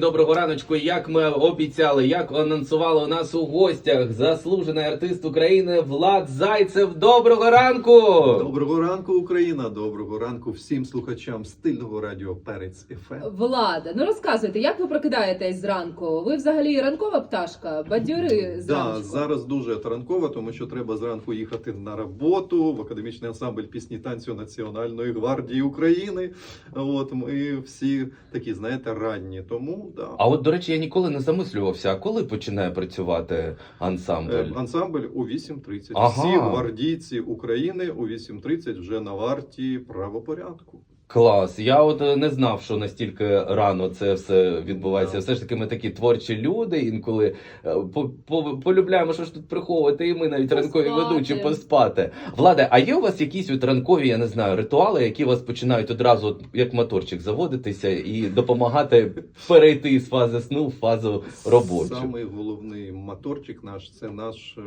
Доброго раночку. Як ми обіцяли, як анонсували у нас у гостях заслужений артист України Влад Зайцев. Доброго ранку! Доброго ранку, Україна! Доброго ранку всім слухачам стильного радіо Перець ФМ. Влада, ну розказуйте, як ви прокидаєтесь зранку? Ви взагалі ранкова пташка, бадьори Да, зараз дуже ранково, тому що треба зранку їхати на роботу в академічний ансамбль пісні танцю Національної гвардії України. От ми всі такі, знаєте, ранні. Тому да. А от до речі, я ніколи не замислювався, а коли починає працювати ансамбль? Е, Ансамбль у 8.30. Ага. Всі гвардійці України у 8.30 вже на варті правопорядку. Клас. Я от е, не знав, що настільки рано це все відбувається. Все ж таки, ми такі творчі люди. Інколи е, по, по, полюбляємо, що ж тут приховувати, і ми навіть ранкові ведучі поспати. Владе, а є у вас якісь от ранкові, я не знаю, ритуали, які вас починають одразу, от, як моторчик, заводитися і допомагати перейти з фази сну в фазу робочу? Самий головний моторчик наш це наш е,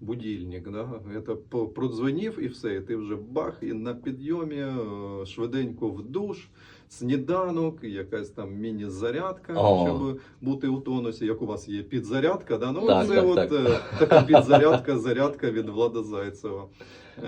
будильник. Да? Это продзвонив і все, і ти вже бах, і на підйомі е, швиденько в душ, сніданок, якась там міні-зарядка, О. щоб бути у тонусі. Як у вас є підзарядка, да? ну Так, це так, от так. е, така підзарядка, зарядка від Влада Зайцева.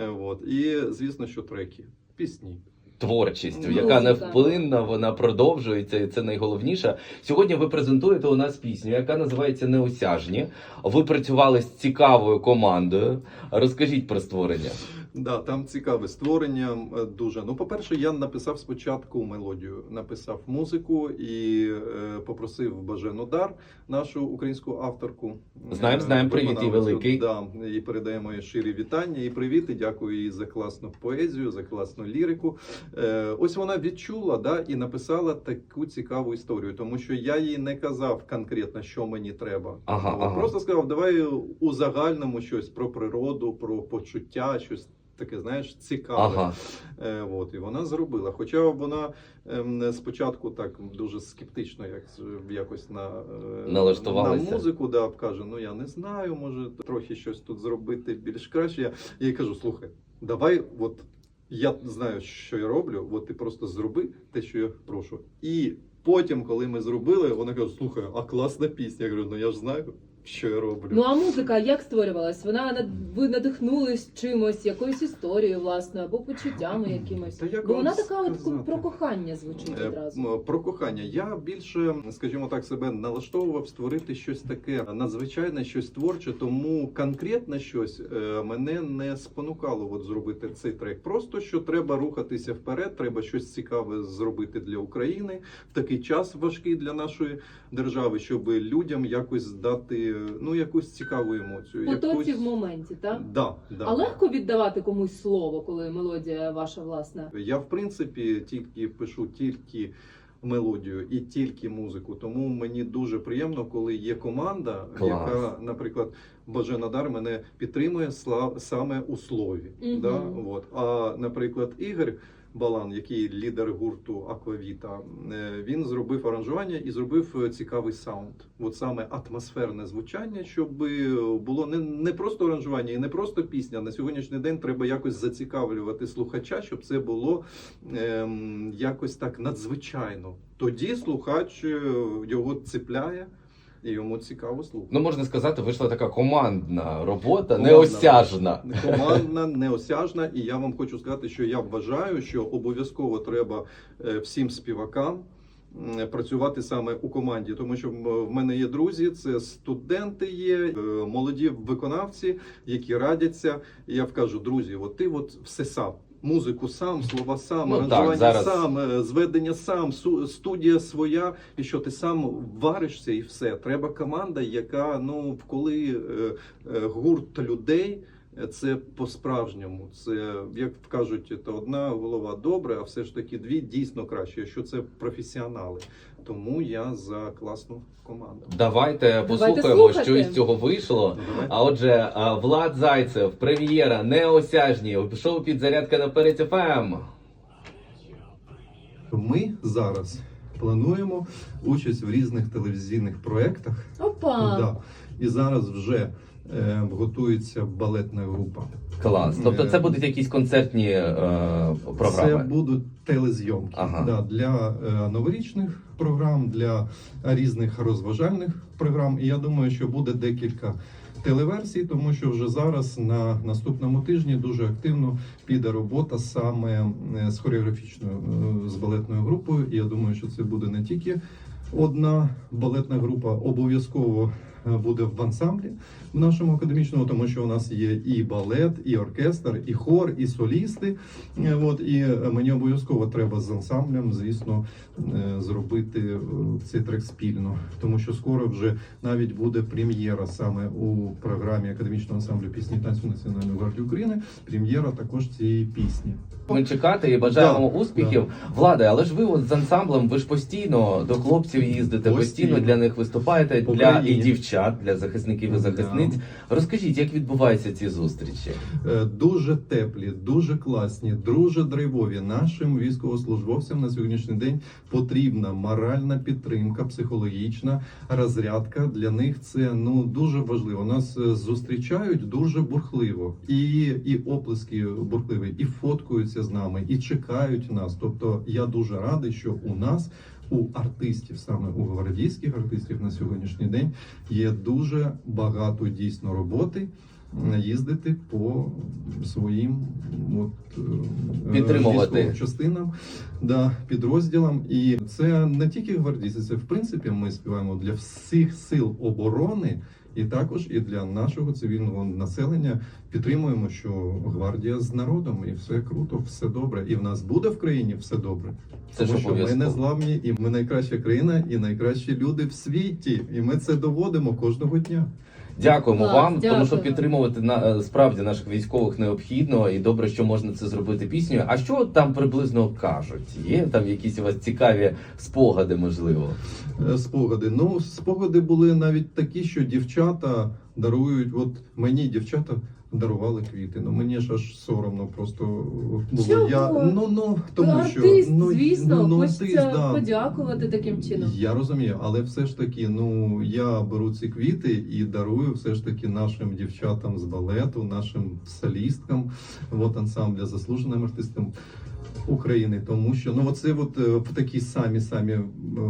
Е, От. І звісно, що треки, пісні. Творчістю, Музика. яка невплинна, вона продовжується, і це найголовніше. Сьогодні ви презентуєте у нас пісню, яка називається Неосяжні. Ви працювали з цікавою командою. Розкажіть про створення. Да, там цікаве створення е, дуже. Ну, по-перше, я написав спочатку мелодію, написав музику і е, попросив Бажену Дар, нашу українську авторку. Знаємо, е, знаємо, привіт виконавицю. великий. Да, і передаємо їй щирі вітання і привіт. І дякую їй за класну поезію, за класну лірику. Е, ось вона відчула да, і написала таку цікаву історію, тому що я їй не казав конкретно, що мені треба. Ага, ага. Просто сказав, давай у загальному щось про природу, про почуття, щось таке, знаєш, цікаве. Ага, Е, от, і вона зробила. Хоча вона ем, спочатку так дуже скептично як, якось на, е, на музику, да, каже, ну я не знаю, може трохи щось тут зробити більш краще. Я їй кажу, слухай, давай, от я знаю, що я роблю, от ти просто зроби те, що я прошу. І потім, коли ми зробили, вона каже, слухай, а класна пісня. Я говорю, ну я ж знаю, що я роблю. Ну а музика як створювалась? Вона над- ви надихнулись чимось, якоюсь історією власною або почуттями якимось. Та як Бо вона така от про кохання звучить Е, одразу. Про кохання. Я більше, скажімо так, себе налаштовував створити щось таке надзвичайне, щось творче, тому конкретно щось е, мене не спонукало от зробити цей трек. Просто що треба рухатися вперед, треба щось цікаве зробити для України в такий час важкий для нашої держави, щоб людям якось дати ну якусь цікаву емоцію. Потоці якусь... в моменті, так? Да, да. А легко віддавати комусь слово, коли мелодія ваша власна. Я в принципі тільки пишу тільки мелодію і тільки музику. Тому мені дуже приємно, коли є команда, Клас. яка, наприклад, Бажена Дар мене підтримує сла- саме у слові. Мгм. Да? От. А наприклад, Ігор. Балан, який лідер гурту Аквавіта, е, він зробив аранжування і зробив е, цікавий саунд. От саме атмосферне звучання, щоб е, було не, не просто аранжування і не просто пісня. На сьогоднішній день треба якось зацікавлювати слухача, щоб це було ем, якось так надзвичайно. Тоді слухач його цепляє і йому цікаво слухати. ну можна сказати, вийшла така командна робота, Командна. неосяжна. Командна, неосяжна, і я вам хочу сказати, що я вважаю, що обов'язково треба е, всім співакам. Працювати саме у команді, тому що в мене є друзі, це студенти є, е, молоді виконавці, які радяться. І я вкажу, друзі, от ти от все сам. Музику сам, слова сам, Ну, так, зараз- сам, е, зведення сам, студія своя, і що ти сам варишся, і все. Треба команда, яка ну коли е, е, гурт людей. Це по-справжньому. Це як кажуть, це одна голова добре, а все ж таки дві дійсно краще, що це професіонали. Тому я за класну команду. Давайте послухаємо, слухати. що із цього вийшло. Давай. А отже, Влад Зайцев, прем'єра неосяжні, шоу підзарядка на Перець Ми зараз плануємо участь в різних телевізійних проєктах. Опа! Да. І зараз вже е, готується балетна група. Клас. Тобто це Е, будуть якісь концертні е, Це будуть телезйомки Ага. да, для е, новорічних програм, для різних розважальних програм. І я думаю, що буде декілька телеверсій, тому що вже зараз на наступному тижні дуже активно піде робота саме е, з хореографічною е, з балетною групою. І я думаю, що це буде не тільки одна балетна група, обов'язково буде в ансамблі в нашому академічному, тому що у нас є і балет, і оркестр, і хор, і солісти. Е, От і е, мені обов'язково треба з ансамблем, звісно, е, зробити е, цей трек спільно, тому що скоро вже навіть буде прем'єра саме у програмі академічного ансамблю пісні танцю Національної гвардії України. Прем'єра також цієї пісні. Ми чекати і бажаємо Да, успіхів. Влади, але ж ви от з ансамблем, ви ж постійно до хлопців їздите, постійно, Постійно. для них виступаєте, По для і Україні. Дівчат, для захисників і захисниць. Розкажіть, як відбуваються ці зустрічі? Е, дуже теплі, дуже класні, дуже драйвові. Нашим військовослужбовцям на сьогоднішній день потрібна моральна підтримка, психологічна розрядка. Для них це ну дуже важливо. Нас е, зустрічають дуже бурхливо, і, і оплески бурхливі, і фоткаються з нами, і чекають нас. Тобто я дуже радий, що у нас. У артистів, саме у гвардійських артистів на сьогоднішній день є дуже багато дійсно роботи їздити по своїм от, е, Підтримувати. частинам, да, підрозділам. І це не тільки гвардійці, це в принципі ми співаємо для всіх сил оборони. І також і для нашого цивільного населення підтримуємо, що гвардія з народом, і все круто, все добре. І в нас буде в країні все добре. Це Тому що ми не зламні, і ми найкраща країна, і найкращі люди в світі. І ми це доводимо кожного дня. Дякуємо Клас, вам, тому що підтримувати на е, справді наших військових необхідно, і добре, що можна це зробити піснею. А що там приблизно кажуть? Є там якісь у вас цікаві спогади, можливо? Е, Спогади. Ну, спогади були навіть такі, що дівчата дарують. От мені дівчата дарували квіти. Ну мені ж аж соромно просто було. Чого? Я ну ну тому артист, що ну, звісно, ну, ну, хочеться артист, да. подякувати таким чином. Я розумію, але все ж таки, ну я беру ці квіти і дарую все ж таки нашим дівчатам з балету, нашим солісткам, от ансамбля, заслуженим артистам України. Тому що ну оце от е, такі самі самі е,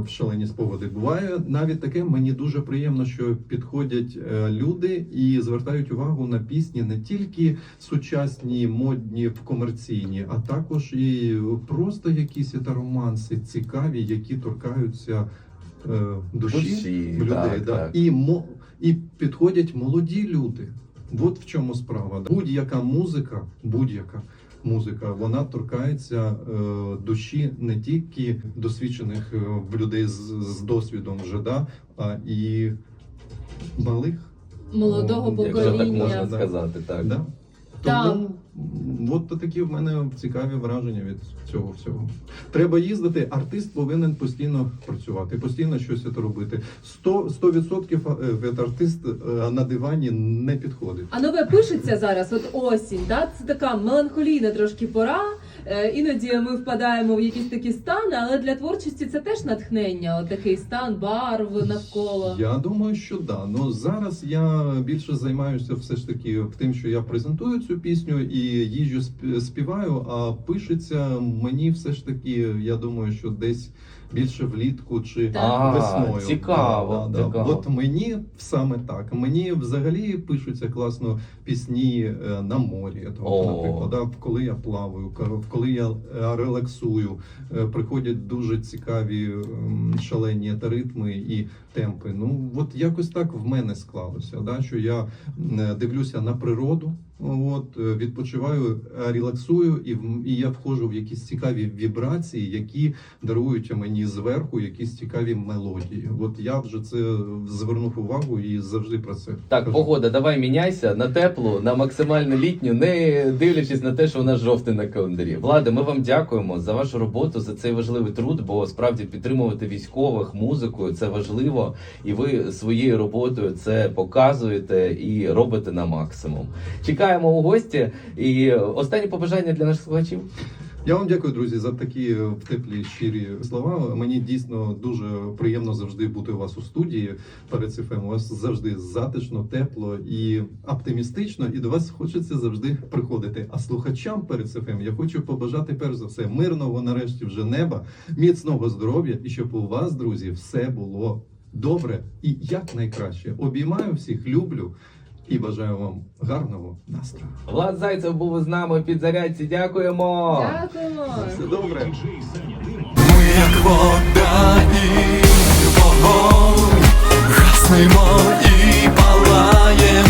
шалені спогади буває. Навіть таке мені дуже приємно, що підходять е, люди і звертають увагу на пісні не тільки сучасні, модні, комерційні, а також і просто якісь романси цікаві, які торкаються душі, Душі, людей. так, да. так. І, мо, і підходять молоді люди. От в чому справа. Будь-яка музика, будь-яка музика, вона торкається е, душі не тільки досвідчених е, людей з, з досвідом вже, да, а і малих. Молодого О, Якщо так можна сказати, так. Да? Тому от такі в мене цікаві враження від цього всього. Треба їздити. Артист повинен постійно працювати, постійно щось робити. 100%, 100% е, артист е, на дивані не підходить. А нове пишеться зараз, от осінь, да? це така меланхолійна трошки пора. Е, Іноді ми впадаємо в якісь такі стани, але для творчості це теж натхнення, от такий стан барв навколо. Я думаю, що да. Ну зараз я більше займаюся все ж таки тим, що я презентую цю пісню і їжджу сп- співаю. А пишеться мені все ж таки. Я думаю, що десь більше влітку чи Так. А, весною. цікаво, Да, да, да. цікаво. От мені саме так. Мені взагалі пишуться класно пісні е, на морі. Тобто, О. наприклад, да, коли я плаваю, ка- коли я е, релаксую, е, приходять дуже цікаві ем, шалені та ритми і темпи. Ну от якось так в мене склалося. Да, що я м, дивлюся на природу. От е, відпочиваю, е, релаксую, і в- і я входжу в якісь цікаві вібрації, які дарують мені зверху якісь цікаві мелодії. От я вже це звернув увагу і завжди про це Так, кажу. погода, давай міняйся на теплу, на максимально літню, не дивлячись на те, що у нас жовтий на календарі. Влади, ми вам дякуємо за вашу роботу, за цей важливий труд, бо справді підтримувати військових музикою це важливо, і ви своєю роботою це показуєте і робите на максимум. Чекаємо у гості. І останні побажання для наших слухачів. Я вам дякую, друзі, за такі е, теплі щирі слова. Мені дійсно дуже приємно завжди бути у вас у студії перед ЦФМ. У вас завжди затишно, тепло і оптимістично, і до вас хочеться завжди приходити. А слухачам перед ЦФМ я хочу побажати перш за все мирного, нарешті, вже неба, міцного здоров'я і щоб у вас, друзі, все було добре і якнайкраще. Обіймаю всіх, люблю і бажаю вам гарного настрою. Влад Зайцев був з нами під зарядці. Дякуємо. Дякуємо. Все добре. Ми як вода і вогонь, гаснемо і палаєм